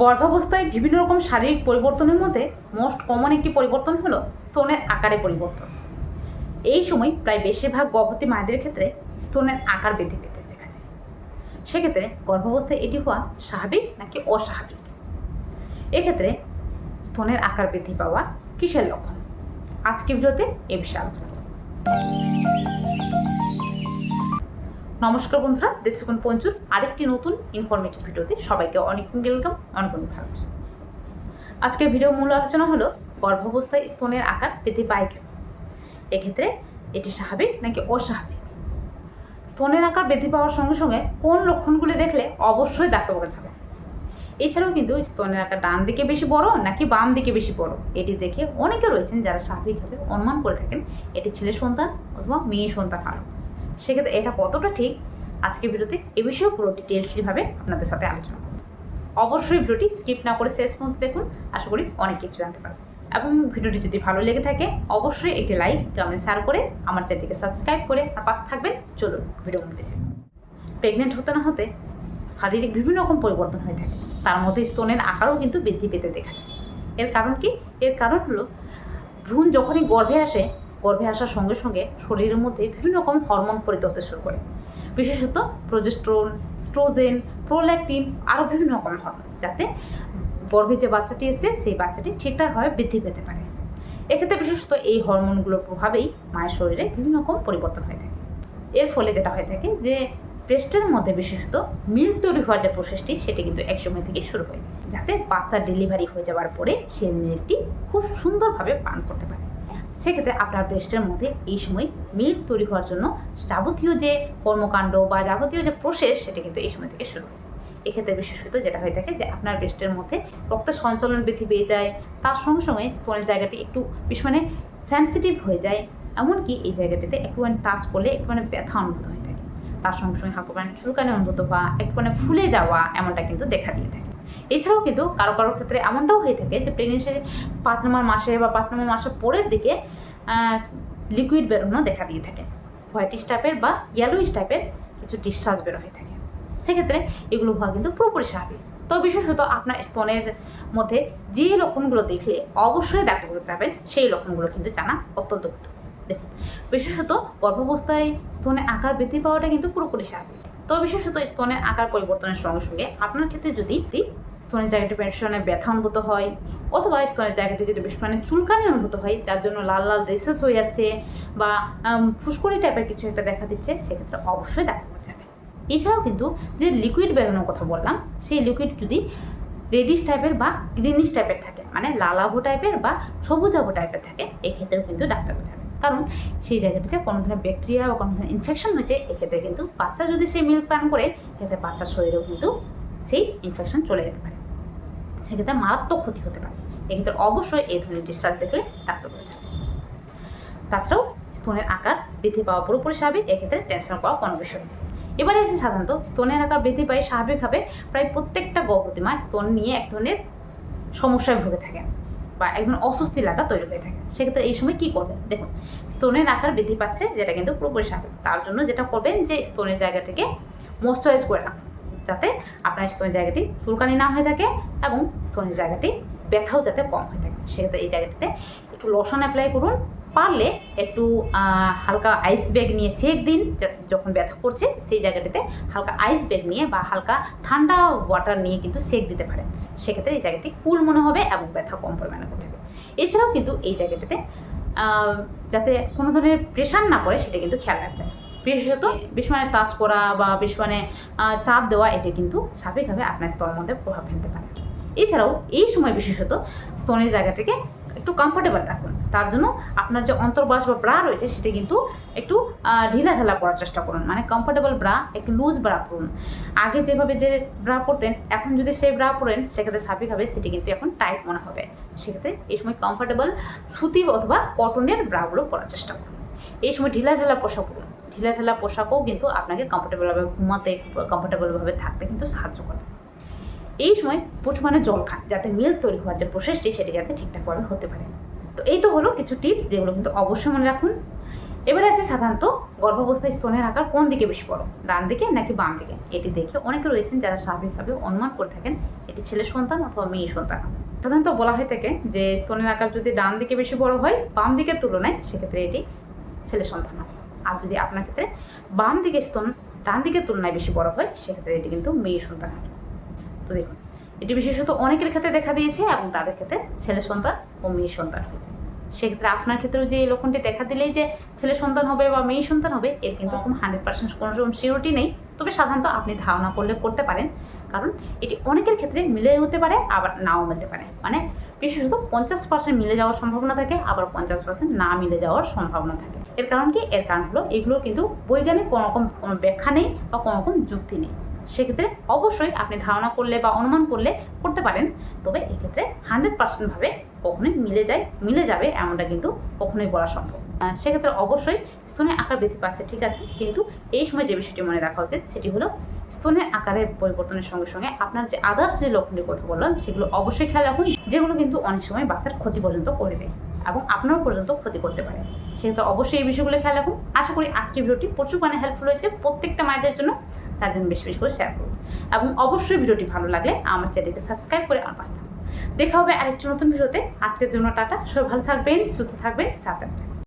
গর্ভাবস্থায় বিভিন্ন রকম শারীরিক পরিবর্তনের মধ্যে মোস্ট কমন একটি পরিবর্তন হলো স্তনের আকারে পরিবর্তন। এই সময় প্রায় বেশিরভাগ গর্ভবতী মায়েদের ক্ষেত্রে স্তনের আকার বৃদ্ধি পেতে দেখা যায়। সেক্ষেত্রে গর্ভাবস্থায় এটি হওয়া স্বাভাবিক নাকি অস্বাভাবিক? এক্ষেত্রে স্তনের আকার বৃদ্ধি পাওয়া কিসের লক্ষণ? আজকে ভিডিওতে এ বিষয়ে আলোচনা নমস্কার বন্ধুরা দেশিকোণ পঞ্চুর আরেকটি নতুন ইনফরমেটিভ ভিডিওতে সবাইকে অনেক ওয়েলকাম অনেক অনেক ভালোবাসা। আজকের ভিডিওর মূল আলোচনা হলো গর্ভাবস্থায় স্তনের আকার বৃদ্ধি পায় কেন। এক্ষেত্রে এটি স্বাভাবিক নাকি অস্বাভাবিক? স্তনের আকার বৃদ্ধি পাওয়ার সঙ্গে সঙ্গে কোন লক্ষণগুলি দেখলে অবশ্যই ডাক্তার যাবে এছাড়াও কিন্তু স্তনের আকার ডান দিকে বেশি বড় নাকি বাম দিকে বেশি বড়? এটি দেখে অনেকে রয়েছেন যারা স্বাভাবিকভাবে অনুমান করে থাকেন, এটি ছেলে সন্তান অথবা মেয়ে সন্তান কারণ সেক্ষেত্রে এটা কতটা ঠিক? আজকে ভিডিওতে এ বিষয়েও পুরো ডিটেলসভাবে আপনাদের সাথে আলোচনা অবশ্যই ভিডিওটি স্কিপ না করে শেষ পর্যন্ত দেখুন। আশা করি অনেক কিছু জানতে পারবেন। এবং ভিডিওটি যদি ভালো লেগে থাকে, অবশ্যই একটি লাইক কমেন্ট শেয়ার করে আমার চ্যানেলটিকে সাবস্ক্রাইব করে আর পাশে থাকবেন। চলুন ভিডিও বেশি প্রেগনেন্ট হতে না হতে শারীরিক বিভিন্ন রকম পরিবর্তন হয়ে থাকে। তার মধ্যে স্তনের আকারও কিন্তু বৃদ্ধি পেতে দেখা যায়। এর কারণ কি? এর কারণ হলো ভ্রূণ যখনই গর্ভে আসে গর্ভে আসার সঙ্গে সঙ্গে শরীরের মধ্যে বিভিন্ন রকম হরমোন ফলিত হতে শুরু করে। বিশেষত প্রোজেস্ট্রন স্ট্রোজেন প্রোল্যাকটিন আরও বিভিন্ন রকম হরমোন, যাতে গর্ভে যে বাচ্চাটি এসে সেই বাচ্চাটি ঠিকঠাকভাবে বৃদ্ধি পেতে পারে। এক্ষেত্রে বিশেষত এই হরমোনগুলোর প্রভাবেই মায়ের শরীরে বিভিন্ন রকম পরিবর্তন হয়ে থাকে। এর ফলে যেটা হয়ে থাকে যে ব্রেস্টের মধ্যে বিশেষত মিল্ক তৈরি হওয়ার যে প্রসেসটি সেটি কিন্তু একসময় থেকে শুরু হয়ে যায় যাতে বাচ্চার ডেলিভারি হয়ে যাওয়ার পরে সেই মিল্কটি খুব সুন্দরভাবে পান করতে পারে। সেক্ষেত্রে আপনার ব্রেস্টের মধ্যে এই সময় মিল্ক তৈরি হওয়ার জন্য যাবতীয় যে কর্মকাণ্ড বা যাবতীয় যে প্রসেস সেটা কিন্তু এই সময় থেকে শুরু হয়ে। এক্ষেত্রে বিশেষত যেটা হয়ে থাকে যে আপনার ব্রেস্টের মধ্যে রক্ত সঞ্চালন বৃদ্ধি পেয়ে যায়, তার সঙ্গে সঙ্গে স্তনের জায়গাটি একটু বেশ মানে সেন্সিটিভ হয়ে যায়, এমনকি এই জায়গাটিতে একটু মানে টাচ করলে একটু মানে ব্যথা অনুভূত হয়ে থাকে। তার সঙ্গে সঙ্গে হালকা মানে চুলকানি অনুভূত হওয়া, একটু মানে ফুলে যাওয়া, এমনটা কিন্তু দেখা দিয়ে থাকে। এছাড়াও কিন্তু কারও কারও ক্ষেত্রে এমনটাও হয়ে থাকে যে প্রেগনেন্সির পাঁচ নম্বর মাসে বা পাঁচ নম্বর মাসের পরের দিকে লিকুইড বেরোনো দেখা দিয়ে থাকে। হোয়াইটিশ টাইপের বা ইয়েলোইশ টাইপের কিছু ডিসচার্জ বেরো হয়ে থাকে। সেক্ষেত্রে এগুলো হওয়া কিন্তু পুরোপুরি স্বাভাবিক। তো বিশেষত আপনার স্তনের মধ্যে যে লক্ষণগুলো দেখলে অবশ্যই ডাক্তার করতে যাবেন, সেই লক্ষণগুলো কিন্তু জানা অত্যন্ত গুরুত্বপূর্ণ দেখুন, বিশেষত গর্ভাবস্থায় স্তনের আকার বৃদ্ধি পাওয়াটা কিন্তু পুরোপুরি স্বাভাবিক। তো বিশেষত স্তনের আকার পরিবর্তনের সঙ্গে সঙ্গে আপনার ক্ষেত্রে যদি স্তনের জায়গাটি পেশনে ব্যথা অনুভূত হয়, অথবা স্তনের জায়গাটি যদি বেশ মানে চুলকানি অনুভূত হয়, যার জন্য লাল লাল রেসেস হয়ে যাচ্ছে বা ফুসকুড়ি টাইপের কিছু একটা দেখা দিচ্ছে, সেক্ষেত্রে অবশ্যই ডাক্তার যাবে। এছাড়াও কিন্তু যে লিকুইড বেরোনোর কথা বললাম, সেই লিকুইড যদি রেডিশ টাইপের বা গ্রিনিশ টাইপের থাকে মানে লালাভো টাইপের বা সবুজাভো টাইপের থাকে, এক্ষেত্রেও কিন্তু ডাক্তার যাবে। কারণ সেই জায়গাটিতে কোনো ধরনের ব্যাকটেরিয়া বা কোনো ধরনের ইনফেকশন হয়েছে, এক্ষেত্রে কিন্তু বাচ্চা যদি সেই মিল্ক পান করে সেক্ষেত্রে বাচ্চার শরীরেও কিন্তু সেই ইনফেকশন চলে যেতে পারে। সেক্ষেত্রে মারাত্মক ক্ষতি হতে পারে। এক্ষেত্রে অবশ্যই এই ধরনের ডিসচার্জ দেখলে ডাক্তার করেছে তাছাড়াও স্তনের আকার বৃদ্ধি পাওয়া পুরোপুরি স্বাভাবিক, এক্ষেত্রে টেনশন পাওয়া কোনো বিষয় এবারে আছে সাধারণত, স্তনের আকার বৃদ্ধি পায় স্বাভাবিকভাবে প্রায় প্রত্যেকটা গর্ভবতী মা স্তন নিয়ে এক ধরনের সমস্যায় ভুগে থাকেন বা একজন অস্বস্তি লাগা তৈরি হয়ে থাকে। সেক্ষেত্রে এই সময় কী করবেন? দেখুন, স্তনের আকার বৃদ্ধি পাচ্ছে, যেটা কিন্তু পুরোপুরি স্বাভাবিক। তার জন্য যেটা করবেন যে স্তনের জায়গাটিকে ময়শ্চারাইজ করে রাখুন। যাতে আপনার স্তনের জায়গাটি চুলকানি না হয়ে থাকে এবং স্তনের জায়গাটি ব্যথাও যাতে কম হয়ে থাকে। সেক্ষেত্রে এই জায়গাটিতে একটু লোশন অ্যাপ্লাই করুন। পারলে একটু হালকা আইস ব্যাগ নিয়ে সেক দিন। যখন ব্যথা করছে, সেই জায়গাটিতে হালকা আইস ব্যাগ নিয়ে বা হালকা ঠান্ডা ওয়াটার নিয়ে কিন্তু সেক দিতে পারেন। সেক্ষেত্রে এই জায়গাটি কুল মনে হবে এবং ব্যথা কম পরিমাণে করবে এছাড়াও কিন্তু এই জায়গাটিতে যাতে কোনো ধরনের প্রেশার না পড়ে, সেটা কিন্তু খেয়াল রাখবেন। বিশেষত বেশ মানে টাচ করা বা বেশ মানে চাপ দেওয়া এটা কিন্তু স্বাভাবিকভাবে আপনার স্তনের মধ্যে প্রভাব ফেলতে পারে। এছাড়াও এই সময় বিশেষত স্তনের জায়গাটাকে একটু কমফোর্টেবল রাখুন। তার জন্য আপনার যে অন্তর্বাস বা ব্রা রয়েছে সেটা কিন্তু একটু ঢিলা ঢালা পরার চেষ্টা করুন। মানে কমফোর্টেবল ব্রা একটু লুজ ব্রা পরুন। আগে যেভাবে যে ব্রা পরতেন এখন যদি সেই ব্রা পরেন সেক্ষেত্রে স্বাভাবিকভাবে সেটি কিন্তু এখন টাইট মনে হবে। সেক্ষেত্রে এই সময় কমফোর্টেবল সুতি অথবা কটনের ব্রাগুলো পরার চেষ্টা করুন। এই সময় ঢিলা ঢালা পোশাক পরুন। ঢিলা ঢালা পোশাকও কিন্তু আপনাকে কমফোর্টেবলভাবে ঘুমাতে কমফোর্টেবলভাবে থাকতে কিন্তু সাহায্য করে। এই সময় প্রচুর মানে জল খান, যাতে মিল তৈরি হওয়ার যে প্রসেসটি সেটি যাতে ঠিকঠাকভাবে হতে পারে। তো এই তো হলো কিছু টিপস যেগুলো কিন্তু অবশ্যই মনে রাখুন। এবারে আছে সাধারণত গর্ভাবস্থায় স্তনের আকার কোন দিকে বেশি বড়? ডান দিকে নাকি বাম দিকে? এটি দেখে অনেকে রয়েছেন যারা স্বাভাবিকভাবে অনুমান করে থাকেন, এটি ছেলে সন্তান অথবা মেয়ে সন্তান। সাধারণত বলা হয়ে থাকে যে স্তনের আকার যদি ডান দিকে বেশি বড় হয়, বাম দিকের তুলনায় সেক্ষেত্রে এটি ছেলে সন্তান হবে আর যদি আপনার ক্ষেত্রে বাম দিকে স্তন ডান দিকের তুলনায় বেশি বড় হয় সেক্ষেত্রে এটি কিন্তু মেয়ে সন্তান হবে তো দেখুন এটি বিশেষত অনেকের ক্ষেত্রে দেখা দিয়েছে এবং তাদের ক্ষেত্রে ছেলে সন্তান ও মেয়ে সন্তান হয়েছে। সেক্ষেত্রে আপনার ক্ষেত্রেও যে এই লক্ষণটি দেখা দিলেই যে ছেলে সন্তান হবে বা মেয়ে সন্তান হবে এর কিন্তু কোনো হান্ড্রেড পার্সেন্ট কোনো রকম সিউরিটি নেই। তবে সাধারণত আপনি ধারণা করলে করতে পারেন কারণ এটি অনেকের ক্ষেত্রে মিলে হতে পারে আবার নাও মিলতে পারে। মানে বিশেষত পঞ্চাশ পার্সেন্ট মিলে যাওয়ার সম্ভাবনা থাকে আবার পঞ্চাশ পার্সেন্ট না মিলে যাওয়ার সম্ভাবনা থাকে। এর কারণ কি? এর কারণ হলো এগুলোর কিন্তু বৈজ্ঞানিক কোনো রকম, কোনো ব্যাখ্যা নেই বা কোনো রকম যুক্তি নেই। সেক্ষেত্রে অবশ্যই আপনি ধারণা করলে বা অনুমান করলে করতে পারেন। তবে এক্ষেত্রে হান্ড্রেড পার্সেন্টভাবে কখনোই মিলে যায়, মিলে যাবে এমনটা কিন্তু কখনোই বলা সম্ভব। সেক্ষেত্রে অবশ্যই স্তনের আকার বৃদ্ধি পাচ্ছে, ঠিক আছে? কিন্তু এই সময় যে বিষয়টি মনে রাখা উচিত সেটি হলো স্তনের আকারের পরিবর্তনের সঙ্গে সঙ্গে আপনার যে আদার্স যে লক্ষণের কথা বললাম সেগুলো অবশ্যই খেয়াল রাখুন। যেগুলো কিন্তু অনেক সময় বাচ্চার ক্ষতি পর্যন্ত করে দেয়। এবং আপনারও পর্যন্ত ক্ষতি করতে পারে। সেহেতু অবশ্যই এই বিষয়গুলো খেয়াল রাখুন। আশা করি আজকের ভিডিওটি প্রচুর মানে হেল্পফুল হয়েছে। প্রত্যেকটা মায়েদের জন্য তার জন্য বেশি বেশি করে শেয়ার করুন। এবং অবশ্যই ভিডিওটি ভালো লাগলে আমার চ্যানেলকে সাবস্ক্রাইব করে আমার পাশে দেখা হবে আরেকটি নতুন ভিডিওতে। আজকের জন্য টাটা। সবাই ভালো থাকবেন, সুস্থ থাকবেন সাথে